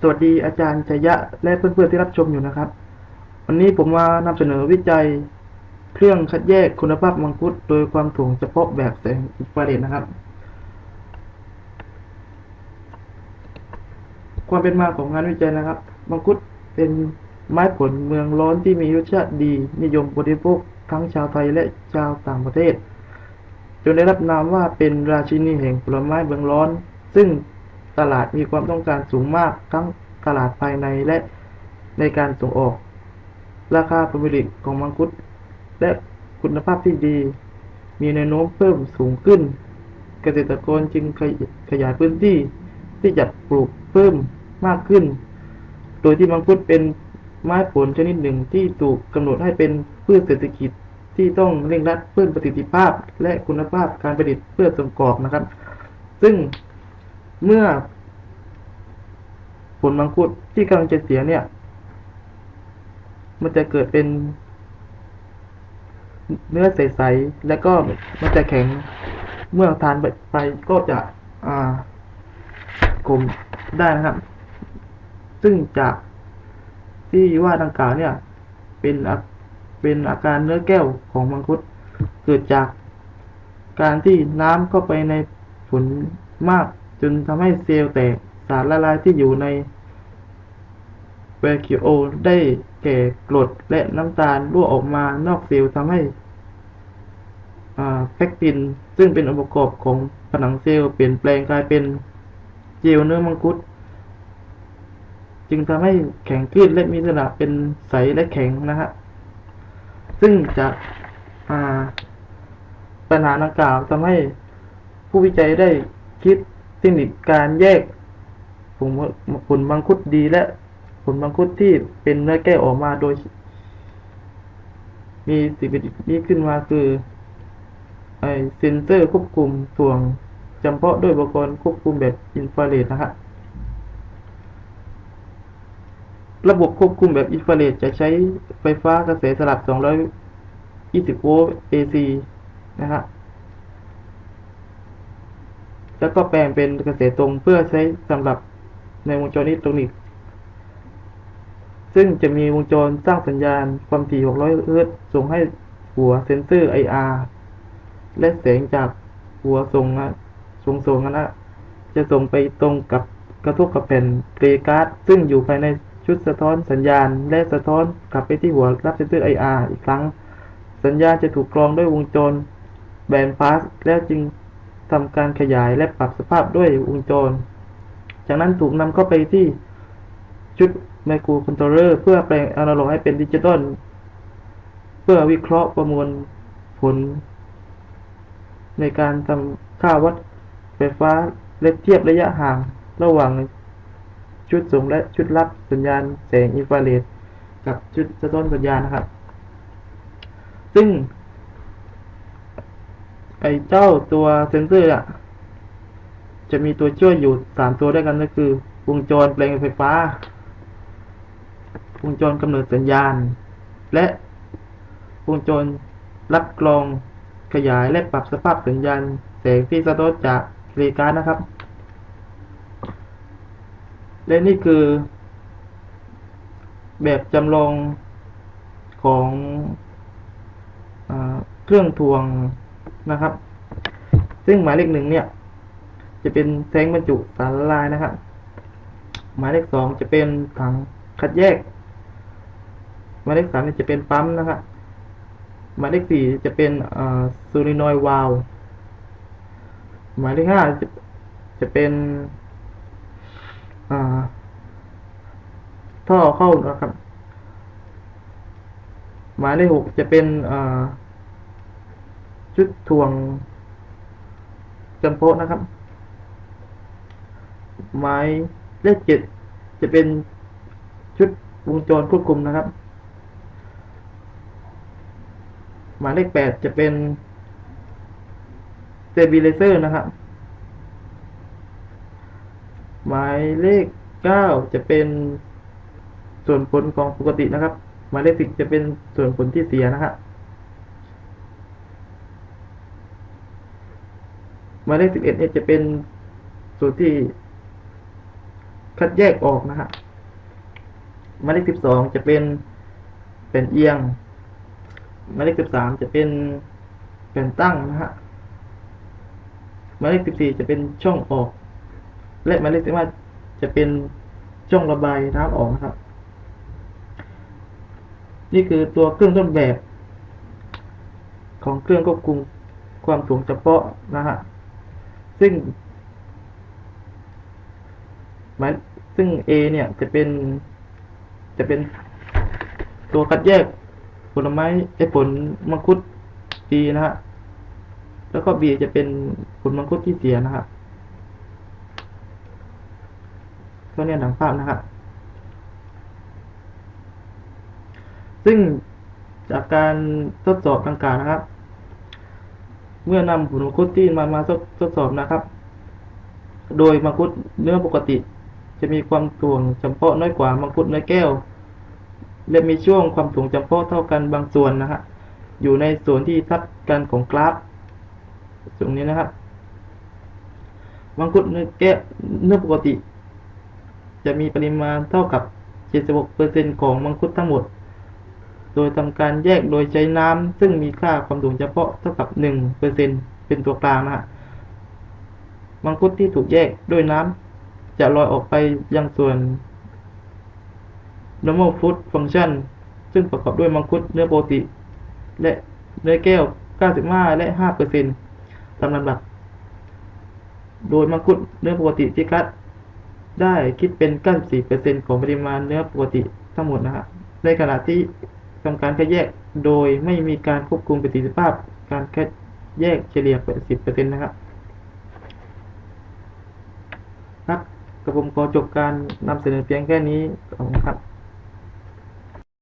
สวัสดีอาจารย์ชยะและเพื่อนๆที่รับชมอยู่นะครับ วันนี้ผมมานำเสนอวิจัย เครื่องคัดแยกคุณภาพมังคุดโดยความถ่วงเฉพาะแบบแสงอินฟราเรดนะครับ ความเป็นมาของงานวิจัยนะครับ มังคุดเป็นไม้ผลเมืองร้อนที่มีรสชาติดี นิยมบริโภคทั้งชาวไทยและชาวต่างประเทศจนได้รับนามว่าเป็นราชินีแห่งผลไม้เมืองร้อน ซึ่ง ตลาดมีความต้องการสูงมากทั้งตลาดภายในและในการส่งออก ราคาผลผลิตของมังคุด และคุณภาพที่ดี มีแนวโน้มเพิ่มสูงขึ้น เกษตรกรจึงขยายพื้นที่ที่จะปลูกเพิ่มมากขึ้น โดยที่มังคุดเป็นไม้ผลชนิดหนึ่งที่ถูกกำหนดให้เป็นพืชเศรษฐกิจที่ต้องเร่งรัดเพิ่มประสิทธิภาพ และคุณภาพการผลิตเพื่อส่งออกนะครับ ซึ่ง เมื่อ ผลมังคุดที่กำลังจะเสียเนี่ย มันจะเกิดเป็น เนื้อใสๆแล้วก็มันจะแข็งเมื่อทานไปก็จะ อ่ากลมได้นะครับ ซึ่งจากที่ว่าดังกล่าวเนี่ย เป็นเป็นอาการเนื้อแก้วของมังคุดเกิดจากการที่น้ำเข้าไปในผลมาก จนทำให้เซลล์แตกสารละลายที่อยู่ในแวคิโอได้แก่กรดและน้ำตาลรั่วออกมานอกเซลล์ทำให้แพคติน ซึ่งเป็นองค์ประกอบของผนังเซลล์เปลี่ยนแปลงกลายเป็นเจลเนื้อมังคุด จึงทำให้แข็งขึ้นและมีลักษณะเป็นใสและแข็งนะฮะซึ่งจากปัญหาดังกล่าวทำให้ผู้วิจัยได้คิด เทคนิคการแยกผลผลมังคุดดีและผลมังคุดที่เป็นเนื้อแก้วออกมาโดย มีสิ่งนี้ขึ้นมาคือไอเซนเซอร์ควบคุมถ่วงจำเพาะด้วยอุปกรณ์ควบคุมแบบอินฟราเรดนะครับระบบควบคุมแบบอินฟราเรดจะใช้ไฟฟ้ากระแสสลับ 220 โวลต์ AC นะครับ แล้วก็แปลงเป็นกระแสตรงเพื่อใช้สำหรับในวงจรอิเล็กทรอนิกส์ซึ่งจะมีวงจรสร้างสัญญาณความถี่ 600เฮิรตซ์ส่งให้หัวเซนเซอร์ IR และแสงจากหัวส่งนะส่งส่งนะจะส่งไปตรงกับกระทบกับแผ่นเกรการ์ดซึ่งอยู่ภายในชุดสะท้อนสัญญาณ และสะท้อนกลับไปที่หัวรับเซนเซอร์ IR อีกครั้ง สัญญาณจะถูกกรองด้วยวงจรแบนด์พาสแล้วจึง ทำการขยายและปรับสภาพด้วยวงจร จากนั้นถูกนำเข้าไปที่ชุดไมโครคอนโทรลเลอร์เพื่อแปลงอนาล็อกให้เป็นดิจิตอลเพื่อวิเคราะห์ประมวลผล ในการทำค่าวัดไฟฟ้าและเทียบระยะห่างระหว่างชุดส่งและชุดรับสัญญาณแสงอินฟราเรดกับชุดสะท้อนสัญญาณนะครับ ซึ่ง ไอเจ้าตัวเซนเซอร์อะ จะมีตัวช่วยอยู่สามตัวด้วยกันก็คือ วงจรแปลงไฟฟ้า วงจรกำเนิดสัญญาณ และวงจรรับกรองขยายและปรับสภาพสัญญาณแสงที่สะท้อนจากเรการนะครับ และนี่คือ แบบจำลองของอเครื่องทวง นะครับ ซึ่งหมายเลขหนึ่งเนี่ย จะเป็นแทงบรรจุสารละลายนะครับ หมายเลขสองจะเป็นถังคัดแยก หมายเลขสามจะเป็นปั๊มนะครับหมายเลขสี่จะเป็นซูรินอยวาลหมายเลขห้าจะจะเป็นท่อเข้านะครับ หมายเลขหกจะเป็น ชุดทวงจำเพาะนะครับ หมายเลขเจ็ดจะเป็นชุดวงจรควบคุมนะครับ หมายเลขแปดจะเป็น stabilizer นะครับ หมายเลขเก้าจะเป็นส่วนผลของปกตินะครับ หมายเลขสิบจะเป็นส่วนผลที่เสียนะครับ หมายเลขสิบเอ็ดเนี่ยจะเป็นส่วนที่คัดแยกออกนะฮะหมายเลขสิบสองจะเป็นเป็นเอียงหมายเลขสิบสามจะเป็นเป็นตั้งนะฮะหมายเลขสิบสี่จะเป็นช่องออก และหมายเลขสิบห้าจะเป็นช่องระบายน้ำออกนะครับ นี่คือตัวเครื่องต้นแบบ ของเครื่องควบคุมความสูงเฉพาะนะฮะ ซึ่งหมายซึ่ง A เนี่ยจะเป็น จะเป็นตัวคัดแยกผลไม้ไอ้ผลมังคุดดีนะฮะ แล้วก็ B จะเป็นผลมังคุดที่เสียนะฮะก็เนี่ยหนังภาพนะฮะ ซึ่งจากการทดสอบดังกล่าวนะครับ เมื่อนำผลมังคุดที่มามาทดทดสอบนะครับ โดยมังคุดเนื้อปกติ จะมีความถ่วงจำเพาะน้อยกว่ามังคุดเนื้อแก้ว และมีช่วงความถ่วงจำเพาะเท่ากันบางส่วนนะฮะอยู่ในส่วนที่ทับกันของกราฟตรงนี้นะครับมังคุดเนื้อแก้วเนื้อปกติ จะมีปริมาณเท่ากับ 76%ของมังคุดทั้งหมด โดยทำการแยกโดยใช้น้ำซึ่งมีค่าความถ่วงเฉพาะเท่ากับ 1%เป็นตัวกลางนะฮะมังคุดที่ถูกแยกด้วยน้ำจะลอยออกไปยังส่วน normal food function ซึ่งประกอบด้วยมังคุดเนื้อโปกติและเนื้อแก้ว 95 และ 5%ตามลำดับ โดยมังคุดเนื้อปกติที่คัดได้คิดเป็น 94%ของปริมาณเนื้อปกติทั้งหมดนะฮะในขณะที่ ทำการคัดแยกโดยไม่มีการควบคุมประสิทธิภาพ การคัดแยกเฉลี่ย80%นะครับครับกระผมขอจบการนำเสนอเพียงแค่นี้ขอบคุณครับ